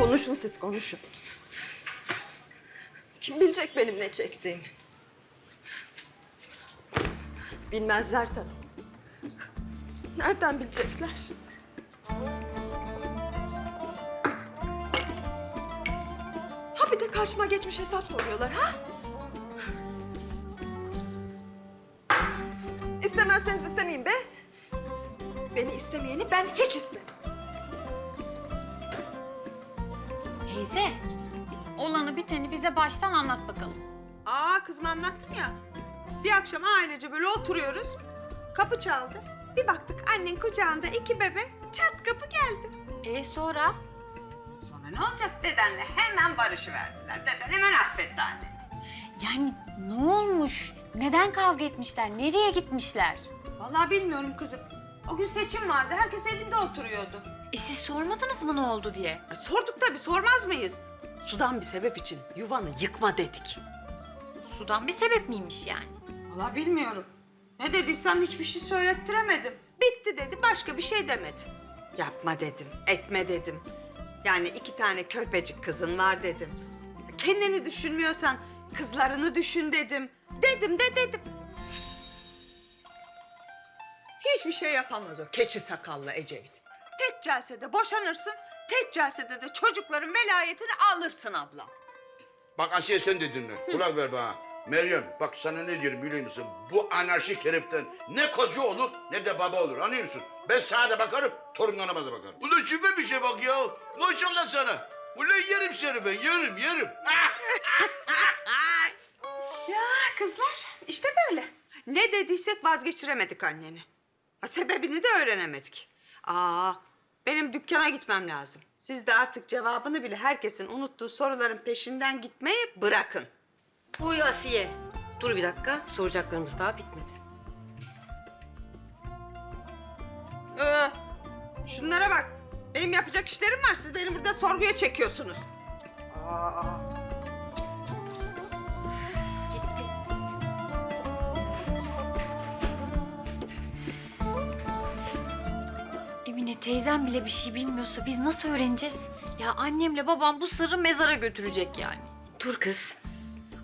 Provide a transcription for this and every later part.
Konuşun siz konuşun. Kim bilecek benim ne çektiğimi? Bilmezler tabii. Nereden bilecekler? Ha bir de karşıma geçmiş hesap soruyorlar ha? İstemezseniz istemeyin be. Beni istemeyeni ben hiç istemem. Teyze, olanı biteni bize baştan anlat bakalım. Aa kızım anlattım ya. Bir akşam ailece böyle oturuyoruz. Kapı çaldı. Bir baktık annen kucağında iki bebe. Çat kapı geldi. E sonra? Sonra ne olacak? Dedenle hemen barışıverdiler. Deden hemen affetti anneni. Yani ne olmuş? Neden kavga etmişler? Nereye gitmişler? Vallahi bilmiyorum kızım. O gün seçim vardı. Herkes evinde oturuyordu. E siz sormadınız mı ne oldu diye? E, sorduk tabii sormaz mıyız? Sudan bir sebep için yuvanı yıkma dedik. Sudan bir sebep miymiş yani? Vallahi bilmiyorum. Ne dediysem hiçbir şey söylettiremedim. Bitti dedi, başka bir şey demedi. Yapma dedim, etme dedim. Yani iki tane körpecik kızın var dedim. Kendini düşünmüyorsan kızlarını düşün dedim. Dedim de dedim. Hiçbir şey yapamaz o keçi sakallı Ecevit. Tek celsede boşanırsın, tek celsede de çocukların velayetini alırsın ablam. Bak Asiye sen de dinle. Kulak ver bana. Meryem bak sana ne diyorum biliyor musun? Bu anarşik heriften ne koca olur ne de baba olur anlıyor musun? Ben sağa da bakarım, torunlarıma da bakarım. Ulan şüphe bir şey bak ya. Maşallah sana. Ulan yerim seni ben, yerim, yerim. Ya kızlar işte böyle. Ne dediysek vazgeçiremedik anneni. Ha, sebebini de öğrenemedik. Aa benim dükkana gitmem lazım. Siz de artık cevabını bile herkesin unuttuğu soruların peşinden gitmeyi bırakın. Uy Asiye. Dur bir dakika. Soracaklarımız daha bitmedi. Ee, şunlara bak. Benim yapacak işlerim var. Siz beni burada sorguya çekiyorsunuz. Emine teyzem bile bir şey bilmiyorsa biz nasıl öğreneceğiz? Ya annemle babam bu sırrı mezara götürecek yani. Dur kız.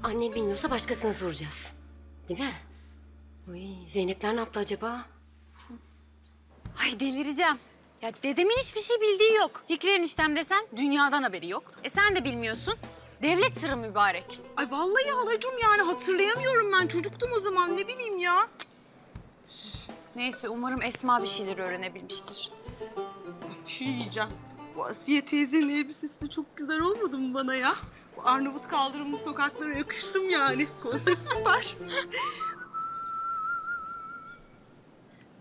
Annem bilmiyorsa başkasına soracağız. Değil mi? Uy Zeynepler ne yaptı acaba? Ay delireceğim. Ya dedemin hiçbir şey bildiği yok. Fikri eniştem desen dünyadan haberi yok. E sen de bilmiyorsun. Devlet sırrı mübarek. Ay vallahi halacığım yani hatırlayamıyorum ben. Çocuktum o zaman ne bileyim ya. Neyse umarım Esma bir şeyler öğrenebilmiştir. Şey diyeceğim. Bu Asiye teyzenin elbisesi de çok güzel olmadı mı bana ya? Bu Arnavut kaldırımlı sokaklara yakıştım yani. Konsept süper.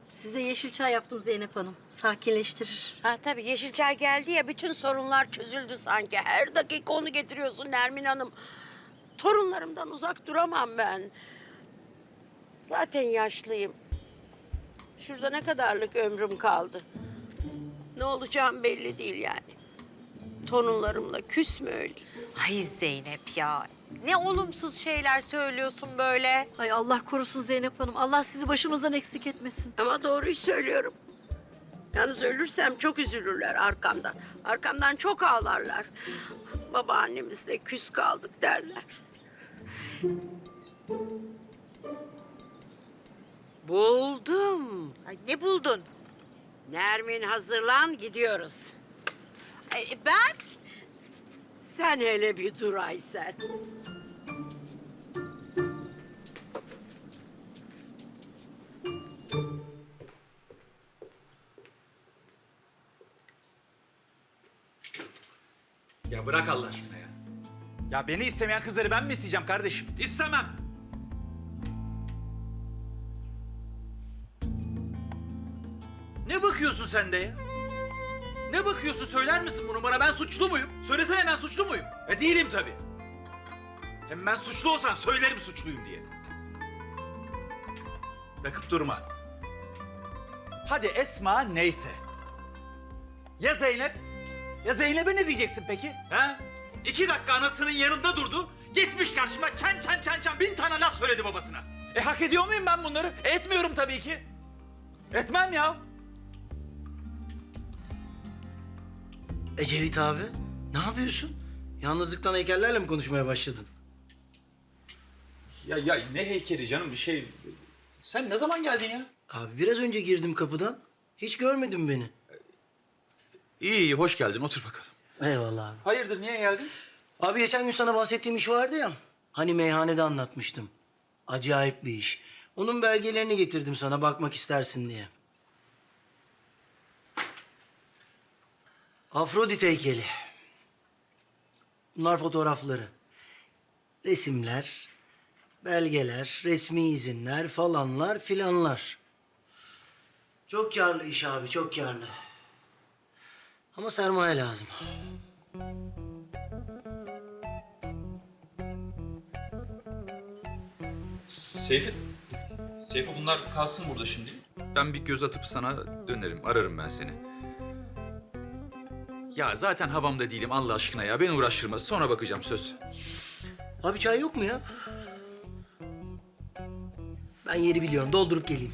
Size yeşil çay yaptım Zeynep Hanım. Sakinleştirir. Ha tabii yeşil çay geldi ya bütün sorunlar çözüldü sanki. Her dakika onu getiriyorsun Nermin Hanım. Torunlarımdan uzak duramam ben. Zaten yaşlıyım. Şurada ne kadarlık ömrüm kaldı. Ne olacağım belli değil yani. Torunlarımla küs mü öyle? Ay Zeynep ya. Ne olumsuz şeyler söylüyorsun böyle. Ay Allah korusun Zeynep Hanım. Allah sizi başımızdan eksik etmesin. Ama doğruyu söylüyorum. Yalnız ölürsem çok üzülürler arkamdan. Arkamdan çok ağlarlar. Babaannemizle küs kaldık derler. Buldum. Ay ne buldun? Nermin hazırlan gidiyoruz. Ay, ben? Sen hele bir dur Aysel. Ya bırak Allah aşkına ya. Ya beni istemeyen kızları ben mi isteyeceğim kardeşim? İstemem. Ne bakıyorsun sen de ya? Ne bakıyorsun söyler misin bunu bana? Ben suçlu muyum? Söylesene ben suçlu muyum? E değilim tabii. Hem ben suçlu olsam söylerim suçluyum diye. Bakıp durma. Hadi Esma neyse. Ya Zeynep? Ya Zeynep'e ne diyeceksin peki? Ha? İki dakika anasının yanında durdu. Geçmiş karşıma çen çen çen çen bin tane laf söyledi babasına. E hak ediyor muyum ben bunları? Etmiyorum tabii ki. Etmem ya. Ecevit abi, Ne yapıyorsun? Yalnızlıktan heykellerle mi konuşmaya başladın? Ya ya ne heykeli canım bir şey. Sen ne zaman geldin ya? Abi biraz önce girdim kapıdan. Hiç görmedin beni. İyi iyi hoş geldin otur bakalım. Eyvallah abi. Hayırdır niye geldin? Abi geçen gün sana bahsettiğim iş vardı ya. Hani meyhanede anlatmıştım. Acayip bir iş. Onun belgelerini getirdim sana bakmak istersin diye. Afrodit heykeli. Bunlar fotoğrafları. Resimler, belgeler, resmi izinler falanlar filanlar. Çok karlı iş abi, çok karlı. Ama sermaye lazım. Seyfi, Seyfi bunlar kalsın burada şimdi. Ben bir göz atıp sana dönerim. Ararım ben seni. Ya zaten havamda değilim Allah aşkına ya. Beni uğraştırma. Sonra bakacağım söz. Abi çay yok mu ya? Ben yeri biliyorum. Doldurup geleyim.